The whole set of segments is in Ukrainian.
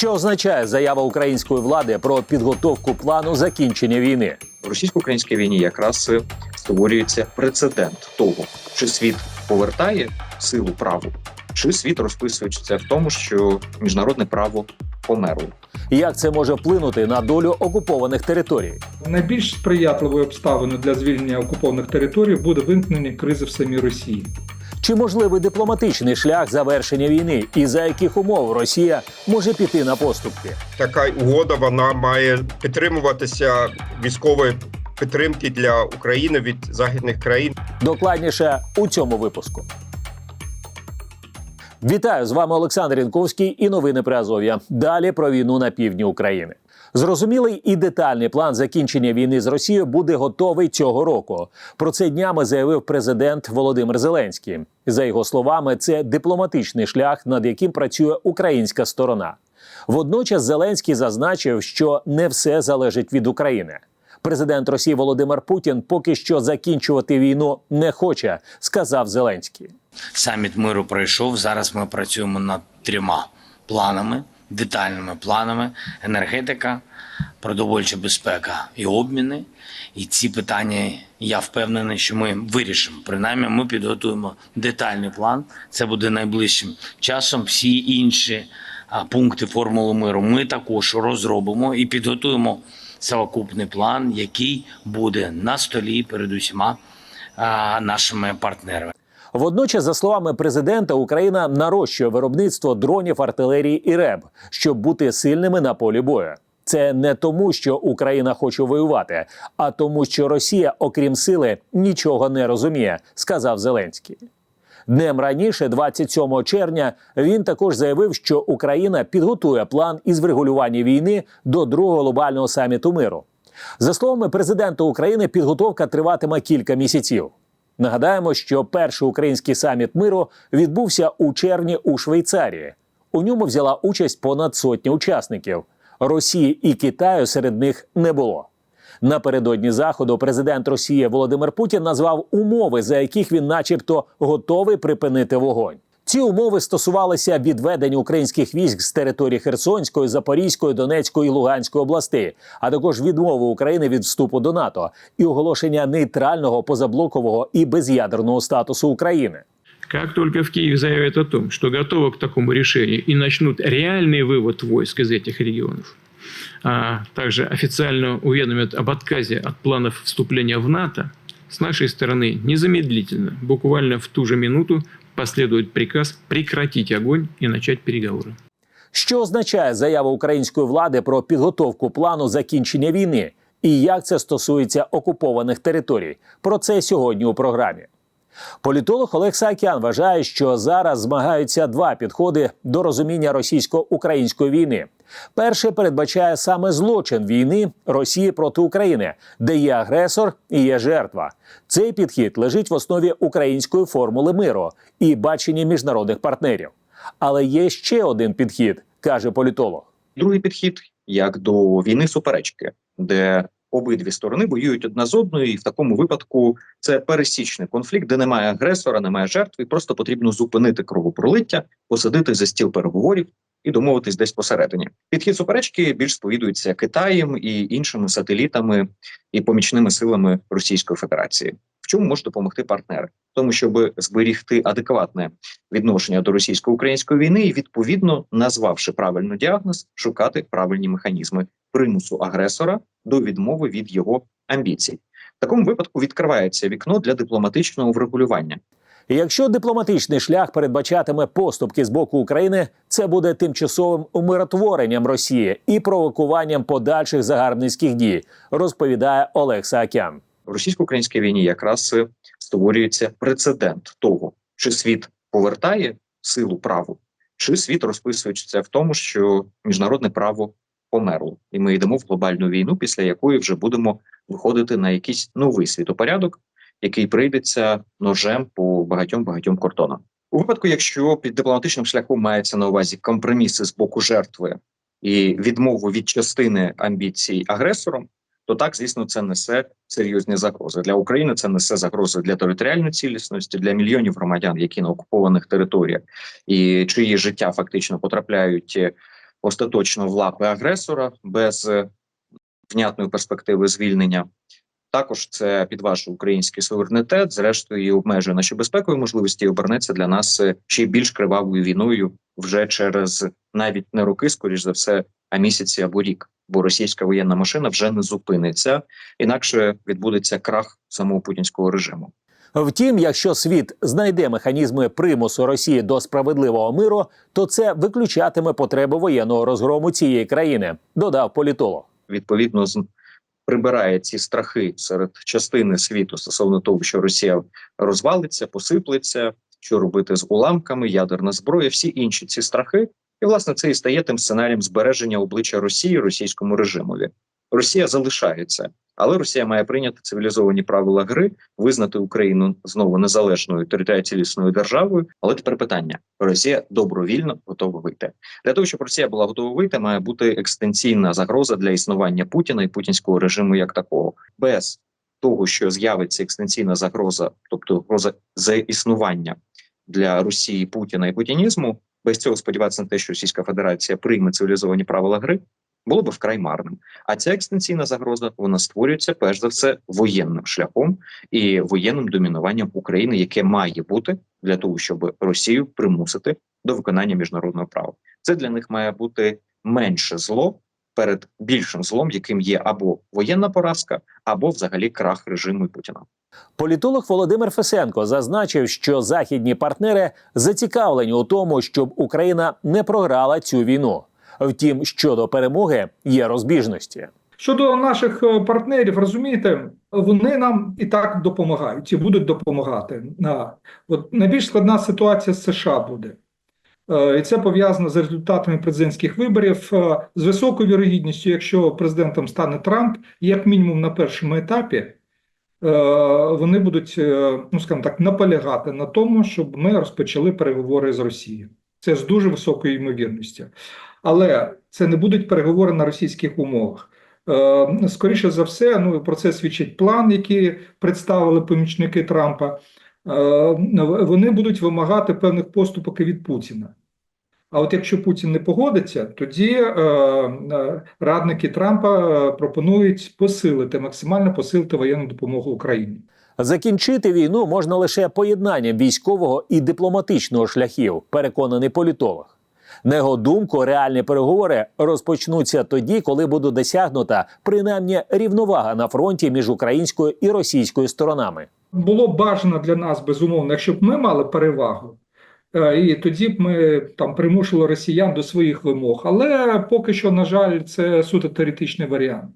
Що означає заява української влади про підготовку плану закінчення війни? В російсько-українській війні якраз е, створюється прецедент того, чи світ повертає силу праву, чи світ розписується в тому, що міжнародне право померло. Як це може вплинути на долю окупованих територій? Найбільш сприятливою обставиною для звільнення окупованих територій буде виникнення кризи в самій Росії. Чи можливий дипломатичний шлях завершення війни, і за яких умов Росія може піти на поступки? така угода вона має підтримуватися військової підтримки для України від західних країн. Докладніше у цьому випуску. Вітаю з вами Олександр Янковський і новини при Азов'я. Далі про війну на півдні України. Зрозумілий і детальний план закінчення війни з Росією буде готовий цього року. Про це днями заявив президент Володимир Зеленський. За його словами, це дипломатичний шлях, над яким працює українська сторона. Водночас Зеленський зазначив, що не все залежить від України. Президент Росії Володимир Путін поки що закінчувати війну не хоче, сказав Зеленський. Саміт миру пройшов. Зараз ми працюємо над трьома планами, детальними планами: енергетика, продовольча безпека і обміни. І ці питання я впевнений, що ми вирішимо. Принаймні, ми підготуємо детальний план. Це буде найближчим часом. Всі інші пункти формули миру ми також розробимо і підготуємо совокупний план, який буде на столі перед усіма нашими партнерами. Водночас, за словами президента, Україна нарощує виробництво дронів, артилерії і РЕБ, щоб бути сильними на полі бою. Це не тому, що Україна хоче воювати, а тому, що Росія, окрім сили, нічого не розуміє, сказав Зеленський. Днем раніше, 27 червня, він також заявив, що Україна підготує план із врегулювання війни до другого глобального саміту миру. За словами президента України, підготовка триватиме кілька місяців. Нагадаємо, що перший український саміт миру відбувся у червні у Швейцарії. У ньому взяла участь понад сотня учасників. Росії і Китаю серед них не було. Напередодні заходу президент Росії Володимир Путін назвав умови, за яких він, начебто, готовий припинити вогонь. Ці умови стосувалися відведення українських військ з території Херсонської, Запорізької, Донецької і Луганської областей, а також відмови України від вступу до НАТО і оголошення нейтрального, позаблокового і без'ядерного статусу України. Как только в Киев заявят о том, что готовы к такому решению и начнут реальный вывод войск из этих регионов, а также официально уведомят об отказе от планов вступления в НАТО, с нашей стороны незамедлительно, буквально в ту же минуту, последует приказ прекратить огонь и начать переговоры. Що означає заява української влади про підготовку плану закінчення війни і як це стосується окупованих територій? Про це сьогодні у програмі. Політолог Олег Саакян вважає, що зараз змагаються два підходи до розуміння російсько-української війни. Перший передбачає саме злочин війни Росії проти України, де є агресор і є жертва. Цей підхід лежить в основі української формули миру і бачення міжнародних партнерів. Але є ще один підхід, каже політолог. Другий підхід як до війни суперечки, де обидві сторони воюють одна з одною, і в такому випадку це пересічний конфлікт, де немає агресора, немає жертв, і просто потрібно зупинити кровопролиття, посадити за стіл переговорів і домовитись десь посередині. Підхід суперечки більш сповідується Китаєм і іншими сателітами і помічними силами Російської Федерації. В чому може допомогти партнери? В Тому, щоб зберігти адекватне відношення до російсько-української війни, і відповідно назвавши правильно діагноз, шукати правильні механізми примусу агресора до відмови від його амбіцій. В такому випадку відкривається вікно для дипломатичного врегулювання. І якщо дипломатичний шлях передбачатиме поступки з боку України, це буде тимчасовим умиротворенням Росії і провокуванням подальших загарбницьких дій, розповідає Олег Саакян. В російсько-українській війні якраз е, створюється прецедент того, чи світ повертає силу праву, чи світ розписується в тому, що міжнародне право померло, і ми йдемо в глобальну війну, після якої вже будемо виходити на якийсь новий світопорядок, який прийдеться ножем по багатьом багатьом кордонам. У випадку, якщо під дипломатичним шляхом мається на увазі компроміси з боку жертви і відмову від частини амбіцій агресором, то так, звісно, це несе серйозні загрози для України. Це несе загрози для територіальної цілісності, для мільйонів громадян, які на окупованих територіях і чиї життя фактично потрапляють остаточно в лапи агресора без е, внятної перспективи звільнення. Також це підважує український суверенітет, зрештою і обмежує наші безпекові можливості і обернеться для нас е, ще більш кривавою війною вже через навіть не роки, скоріш за все, а місяці або рік. Бо російська воєнна машина вже не зупиниться, інакше відбудеться крах самого путінського режиму. Втім, якщо світ знайде механізми примусу Росії до справедливого миру, то це виключатиме потреби воєнного розгрому цієї країни, додав політолог. відповідно з прибирає ці страхи серед частини світу стосовно того, що Росія розвалиться, посиплеться, що робити з уламками, ядерна зброя, всі інші ці страхи. І власне це і стає тим сценарієм збереження обличчя Росії російському режимові. Росія залишається, але Росія має прийняти цивілізовані правила гри, визнати Україну знову незалежною територіально цілісною державою. Але тепер питання: Росія добровільно готова вийти. Для того, щоб Росія була готова вийти, має бути екстенційна загроза для існування Путіна і путінського режиму як такого. Без того, що з'явиться екстенційна загроза, тобто загроза за існування для Росії Путіна і путінізму, без цього сподіватися на те, що Російська Федерація прийме цивілізовані правила гри, було би вкрай марним. А ця екстенційна загроза вона створюється перш за все воєнним шляхом і воєнним домінуванням України, яке має бути для того, щоб Росію примусити до виконання міжнародного права. Це для них має бути менше зло перед більшим злом, яким є або воєнна поразка, або взагалі крах режиму Путіна. Політолог Володимир Фесенко зазначив, що західні партнери зацікавлені у тому, щоб Україна не програла цю війну. Втім, щодо перемоги є розбіжності. Щодо наших е, партнерів, розумієте, вони нам і так допомагають і будуть допомагати. От найбільш складна ситуація з США буде. Е, І це пов'язано з результатами президентських виборів. Е, З високою вірогідністю, якщо президентом стане Трамп, як мінімум на першому етапі, вони будуть, ну скажімо так, наполягати на тому, щоб ми розпочали переговори з Росією. Це з дуже високою ймовірністю. Але це не будуть переговори на російських умовах. Е, Скоріше за все, ну про це свідчить план, який представили помічники Трампа. Е, Вони будуть вимагати певних поступок від Путіна. А от якщо Путін не погодиться, тоді е, радники Трампа пропонують посилити максимально посилити воєнну допомогу Україні. Закінчити війну можна лише поєднанням військового і дипломатичного шляхів, переконаний політолог. На його думку, реальні переговори розпочнуться тоді, коли буде досягнута принаймні рівновага на фронті між українською і російською сторонами. Було б бажано для нас безумовно, якщо б ми мали перевагу, е, і тоді б ми там примушували росіян до своїх вимог. Але поки що, на жаль, це суто теоретичний варіант.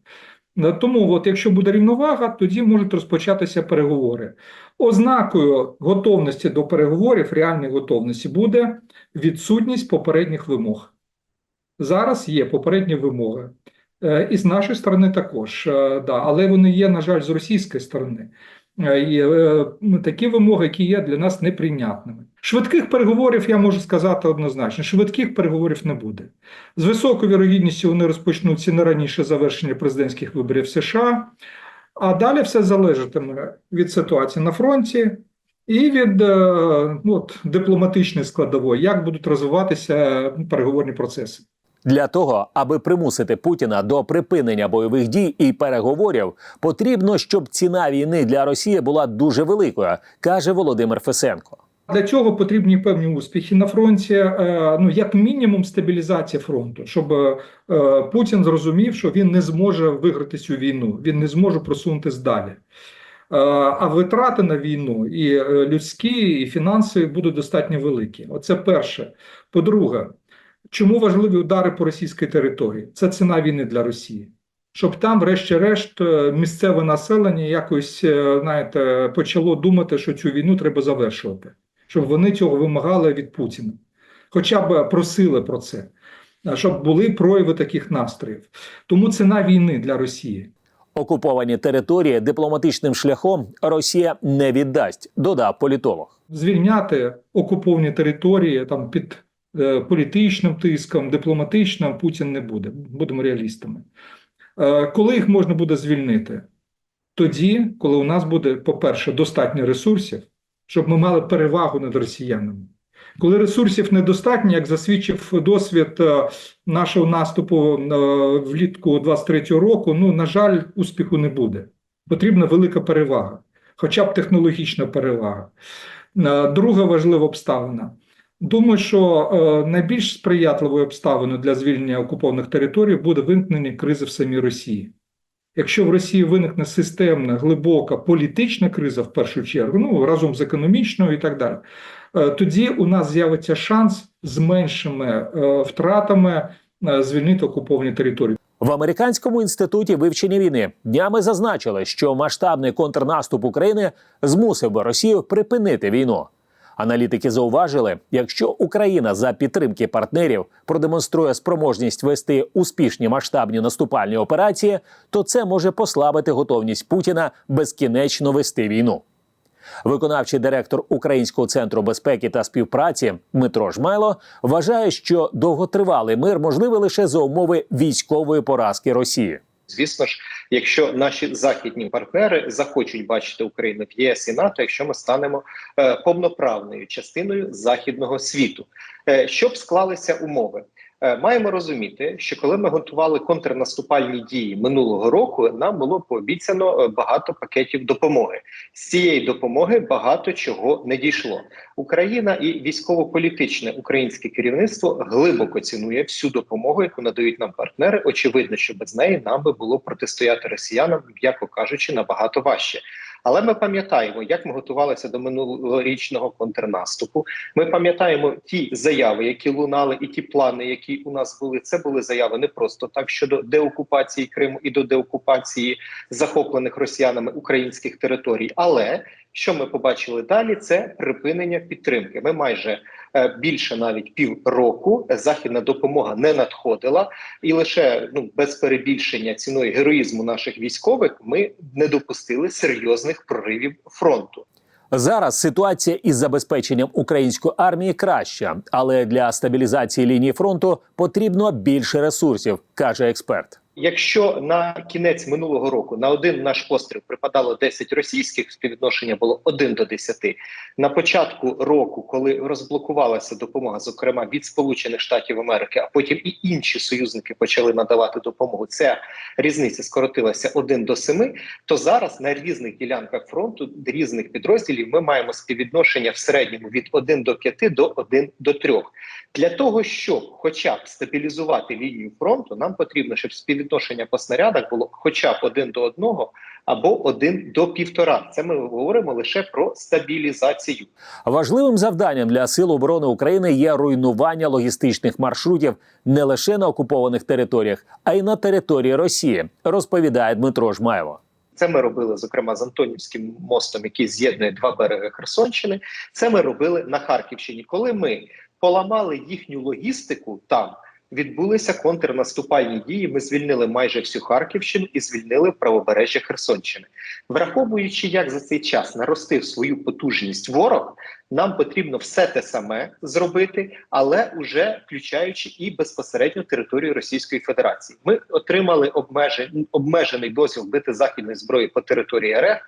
Е, Тому, от якщо буде рівновага, тоді можуть розпочатися переговори. Ознакою готовності до переговорів, реальної готовності, буде відсутність попередніх вимог. Зараз є попередні вимоги. Е, І з нашої сторони також, е, да, але вони є, на жаль, з російської сторони. Е, е, такі вимоги, які є для нас неприйнятними. Швидких переговорів я можу сказати однозначно: швидких переговорів не буде. З високою вірогідністю вони розпочнуться не раніше завершення президентських виборів США, а далі все залежатиме від ситуації на фронті і від е, ну, от, дипломатичної складової, як будуть розвиватися переговорні процеси. Для того, аби примусити Путіна до припинення бойових дій і переговорів, потрібно, щоб ціна війни для Росії була дуже великою, каже Володимир Фесенко. Для цього потрібні певні успіхи на фронті, е, ну як мінімум стабілізація фронту, щоб е, Путін зрозумів, що він не зможе виграти цю війну, він не зможе просунутися далі. Е, А витрати на війну і людські, і фінансові будуть достатньо великі. Оце перше. По-друге, чому важливі удари по російській території? Це ціна війни для Росії. Щоб там, врешті-решт, е, місцеве населення якось е, знаєте, почало думати, що цю війну треба завершувати, щоб вони цього вимагали від Путіна, хоча б просили про це, щоб були прояви таких настроїв. Тому ціна війни для Росії. Окуповані території дипломатичним шляхом Росія не віддасть, додав політолог. Звільняти окуповані території там під політичним тиском, дипломатичним Путін не буде. Будемо реалістами. Е, коли їх можна буде звільнити? Тоді, коли у нас буде, по-перше, достатньо ресурсів, щоб ми мали перевагу над росіянами. Коли ресурсів недостатньо, як засвідчив досвід е, нашого наступу е, влітку 23-го року, ну на жаль, успіху не буде. Потрібна велика перевага, хоча б технологічна перевага. Е, Друга важлива обставина. Думаю, що е, найбільш сприятливою обставиною для звільнення окупованих територій буде виникнення кризи в самій Росії. Якщо в Росії виникне системна, глибока політична криза в першу чергу, ну разом з економічною і так далі, е, тоді у нас з'явиться шанс з меншими е, втратами звільнити окуповані території. В американському інституті вивчення війни днями зазначили, що масштабний контрнаступ України змусив би Росію припинити війну. Аналітики зауважили, якщо Україна за підтримки партнерів продемонструє спроможність вести успішні масштабні наступальні операції, то це може послабити готовність Путіна безкінечно вести війну. Виконавчий директор Українського центру безпеки та співпраці Дмитро Жмайло вважає, що довготривалий мир можливий лише за умови військової поразки Росії. Звісно ж, якщо наші західні партнери захочуть бачити Україну в ЄС і НАТО, якщо ми станемо е, повноправною частиною західного світу, е, щоб склалися умови. Е, Маємо розуміти, що коли ми готували контрнаступальні дії минулого року, нам було пообіцяно е, багато пакетів допомоги. З цієї допомоги багато чого не дійшло. Україна і військово-політичне українське керівництво глибоко цінує всю допомогу, яку надають нам партнери. Очевидно, що без неї нам би було протистояти росіянам, м'яко кажучи, набагато важче. Але ми пам'ятаємо, як ми готувалися до минулорічного контрнаступу. Ми пам'ятаємо ті заяви, які лунали, і ті плани, які у нас були. Це були заяви не просто так щодо деокупації Криму і до деокупації захоплених росіянами українських територій. Але що ми побачили далі? Це припинення підтримки. Ми майже е, більше навіть півроку західна допомога не надходила, і лише ну без перебільшення ціною героїзму наших військових ми не допустили серйозних проривів фронту. Зараз ситуація із забезпеченням української армії краща, але для стабілізації лінії фронту потрібно більше ресурсів, каже експерт. Якщо на кінець минулого року на один наш постріл припадало 10 російських, співвідношення було 1 до 10. На початку року, коли розблокувалася допомога, зокрема від Сполучених Штатів Америки, а потім і інші союзники почали надавати допомогу. Ця різниця скоротилася 1 до 7, То зараз на різних ділянках фронту різних підрозділів ми маємо співвідношення в середньому від 1 до 5 до 1 до 3. Для того щоб, хоча б стабілізувати лінію фронту, нам потрібно, щоб співвідношення по снарядах було хоча б один до одного або один до півтора. Це ми говоримо лише про стабілізацію. Важливим завданням для сил оборони України є руйнування логістичних маршрутів не лише на окупованих територіях, а й на території Росії, розповідає Дмитро Жмаєво. Це ми робили зокрема з Антонівським мостом, який з'єднує два береги Херсонщини. Це ми робили на Харківщині, коли ми поламали їхню логістику там. Відбулися контрнаступальні дії. Ми звільнили майже всю Харківщину і звільнили правобережжя Херсонщини. Враховуючи, як за цей час наростив свою потужність ворог, нам потрібно все те саме зробити, але уже включаючи і безпосередньо територію Російської Федерації. Ми отримали обмежен, обмежений дозвіл бити західної зброї по території РФ,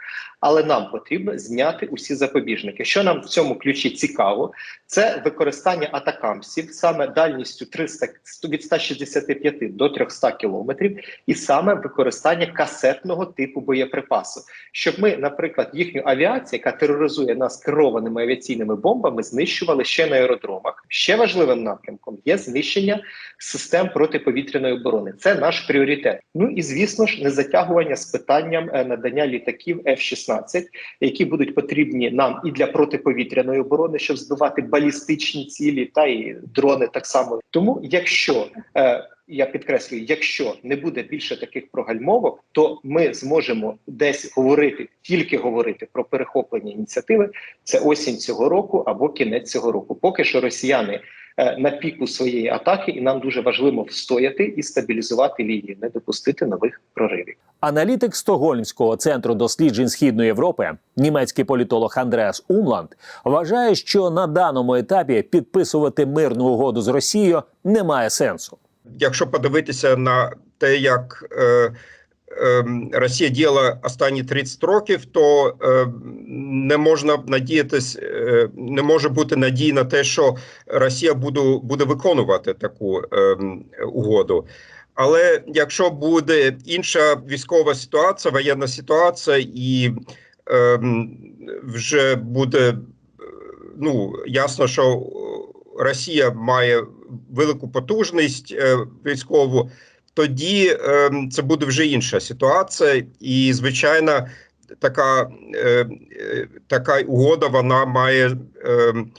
але нам потрібно зняти усі запобіжники. Що нам в цьому ключі цікаво, це використання атакамсів саме дальністю 300 від 165 до 300 кілометрів, і саме використання касетного типу боєприпасу, щоб ми, наприклад, їхню авіацію, яка тероризує нас керованими авіаційними бомбами, знищували ще на аеродромах. Ще важливим напрямком є знищення систем протиповітряної оборони. Це наш пріоритет. Ну і звісно ж, не затягування з питанням е, надання літаків F-16, які будуть потрібні нам і для протиповітряної оборони, щоб збивати балістичні цілі, та і дрони так само. Тому, якщо е, я підкреслюю, якщо не буде більше таких прогальмовок, то ми зможемо десь говорити, тільки говорити про перехоплення ініціативи. Це осінь цього року або кінець цього року. Поки що росіяни е, на піку своєї атаки, і нам дуже важливо встояти і стабілізувати лінію, не допустити нових проривів. Аналітик Стокгольмського центру досліджень Східної Європи, німецький політолог Андреас Умланд, вважає, що на даному етапі підписувати мирну угоду з Росією немає сенсу. Якщо подивитися на те, як е, ем, Росія діяла останні 30 років, то ем, не можна надіятись, е, не може бути надії на те, що Росія буде, буде виконувати таку ем, угоду. Але якщо буде інша військова ситуація, воєнна ситуація, і ем, вже буде е, ну ясно, що Росія має велику потужність е, військову, тоді ем, це буде вже інша ситуація, і звичайно, така, е, така угода вона має ем,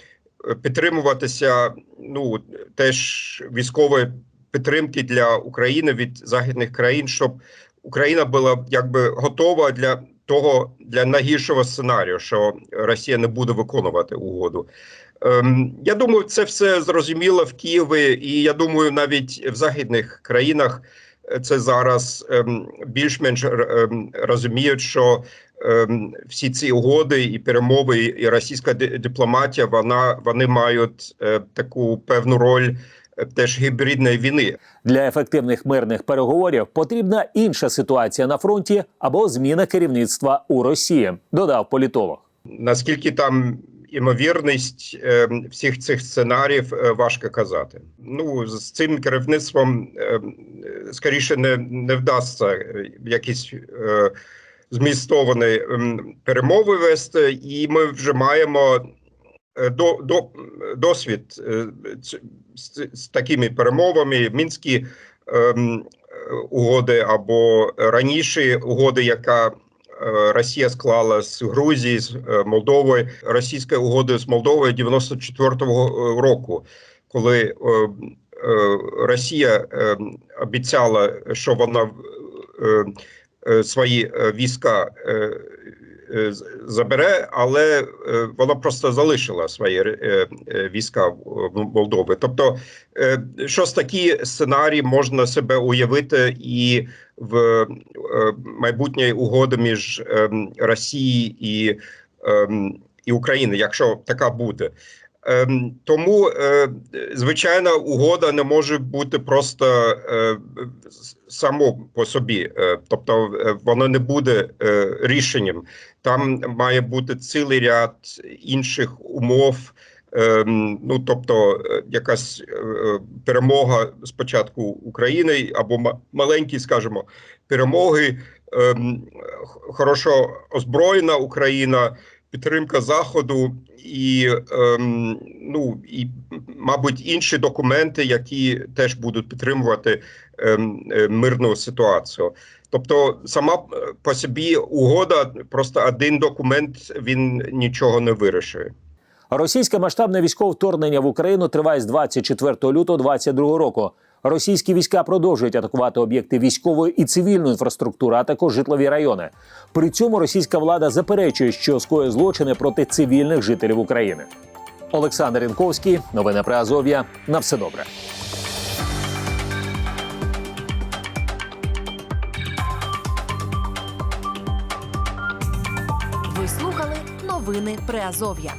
підтримуватися. Ну теж військової підтримки для України від західних країн, щоб Україна була якби готова для того для найгіршого сценарію, що Росія не буде виконувати угоду. Ем, я думаю, це все зрозуміло в Києві, і я думаю, навіть в західних країнах е, це зараз ем, більш-менш ем, розуміють, що ем, всі ці угоди і перемови, і російська дипломатія, вона вони мають е, таку певну роль теж гібридної війни. Для ефективних мирних переговорів потрібна інша ситуація на фронті або зміна керівництва у Росії, додав політолог. Наскільки там імовірність е, всіх цих сценаріїв е, важко казати. Ну з цим керівництвом е, е, скоріше не, не вдасться е, якісь е, змістовані ем, перемови вести, і ми вже маємо до, до, досвід е, ц- з, з такими перемовами. Мінські ем, е, угоди або раніше угоди, яка е, Росія склала з Грузії, з е, Молдовою, російська угода з Молдовою 94-го року, коли е, е, Росія е, обіцяла, що вона е, е, свої е, війська е, е, з- забере, але е, вона просто залишила свої е, е, війська в Молдови. Тобто, е, щось такі сценарії можна себе уявити і в майбутній угоди між ем, Росією і, ем, і Україною, якщо така буде. Ем, Тому, е, звичайно, угода не може бути просто е, само по собі, Е, тобто воно не буде рішенням. Там має бути цілий ряд інших умов. Ем, Ну, тобто, якась перемога спочатку України або ма- маленькі, скажімо, перемоги, ем, хорошо озброєна Україна, підтримка Заходу і, ем, ну, і, мабуть, інші документи, які теж будуть підтримувати ем, е, мирну ситуацію. Тобто, сама е, по собі угода, просто один документ він нічого не вирішує. Російське масштабне військове вторгнення в Україну триває з 24 лютого 2022 року. Російські війська продовжують атакувати об'єкти військової і цивільної інфраструктури, а також житлові райони. При цьому російська влада заперечує, що скоює злочини проти цивільних жителів України. Олександр Інковський, новини про Азов'я. На все добре. Ви слухали новини Приазов'я.